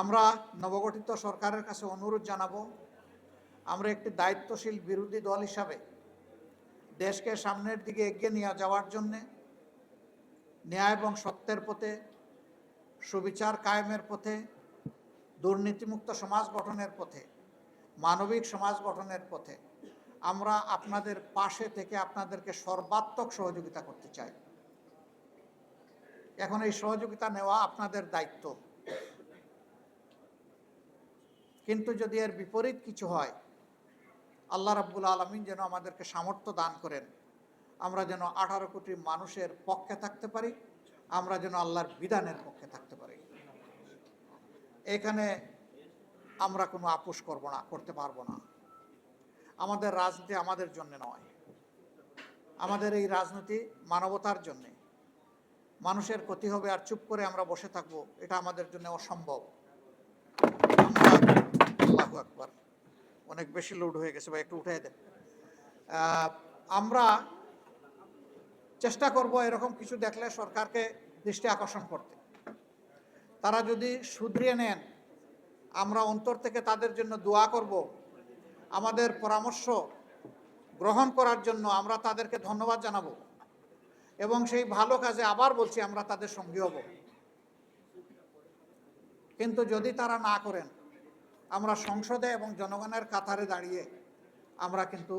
আমরা নবগঠিত সরকারের কাছে অনুরোধ জানাব, আমরা একটি দায়িত্বশীল বিরোধী দল হিসাবে দেশকে সামনের দিকে এগিয়ে নিয়ে যাওয়ার জন্যে ন্যায় এবং সত্যের পথে, সুবিচার কায়েমের পথে, দুর্নীতিমুক্ত সমাজ গঠনের পথে, মানবিক সমাজ গঠনের পথে আমরা আপনাদের পাশে থেকে আপনাদেরকে সর্বাত্মক সহযোগিতা করতে চাই। এখন এই সহযোগিতা নেওয়া আপনাদের দায়িত্ব। কিন্তু যদি এর বিপরীত কিছু হয়, আল্লাহ রাব্বুল আলমিন যেন আমাদেরকে সামর্থ্য দান করেন। আমরা যেন আঠারো কোটি মানুষের পক্ষে থাকতে পারি, আমরা যেন আল্লাহর বিধানের পক্ষে থাকতে পারি। এখানে আমরা কোনো আপোষ করব না, করতে পারব না। আমাদের রাজনীতি আমাদের জন্য নয়। আমাদের এই রাজনীতি মানবতার জন্যে। মানুষের ক্ষতি হবে আর চুপ করে আমরা বসে থাকব, এটা আমাদের জন্য অসম্ভব। আল্লাহু আকবার। অনেক বেশি লোড হয়ে গেছে ভাই, একটু উঠে দেন। আমরা চেষ্টা করব এরকম কিছু দেখলে সরকারকে দৃষ্টি আকর্ষণ করতে। তারা যদি শুধরিয়ে নেন, আমরা অন্তর থেকে তাদের জন্য দোয়া করব। আমাদের পরামর্শ গ্রহণ করার জন্য আমরা তাদেরকে ধন্যবাদ জানাব। এবং সেই ভালো কাজে আবার বলছি, আমরা তাদের সঙ্গী হব। কিন্তু যদি তারা না করেন আমরা সংসদে এবং জনগণের কাতারে দাঁড়িয়ে আমরা কিন্তু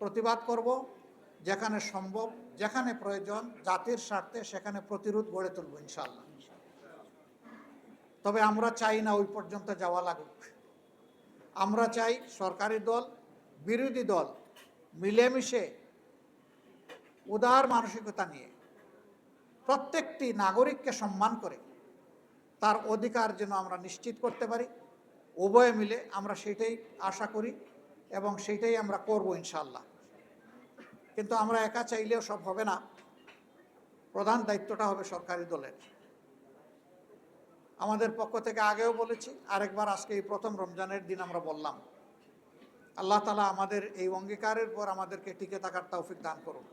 প্রতিবাদ করব, যেখানে সম্ভব, যেখানে প্রয়োজন, জাতির স্বার্থে সেখানে প্রতিরোধ গড়ে তুলব ইনশাল্লাহ তবে আমরা চাই না ওই পর্যন্ত যাওয়া লাগুক। আমরা চাই সরকারি দল, বিরোধী দল মিলেমিশে উদার মানসিকতা নিয়ে প্রত্যেকটি নাগরিককে সম্মান করে তার অধিকার যেন আমরা নিশ্চিত করতে পারি। উভয়ে মিলে আমরা সেটাই আশা করি এবং সেটাই আমরা করব ইনশাল্লাহ কিন্তু আমরা একা চাইলেও সব হবে না। প্রধান দায়িত্বটা হবে সরকারি দলের। আমাদের পক্ষ থেকে আগেও বলেছি, আরেকবার আজকে এই প্রথম রমজানের দিন আমরা বললাম, আল্লাহ তালা আমাদের এই অঙ্গীকারের পর আমাদেরকে টিকে থাকার তৌফিক দান করুন।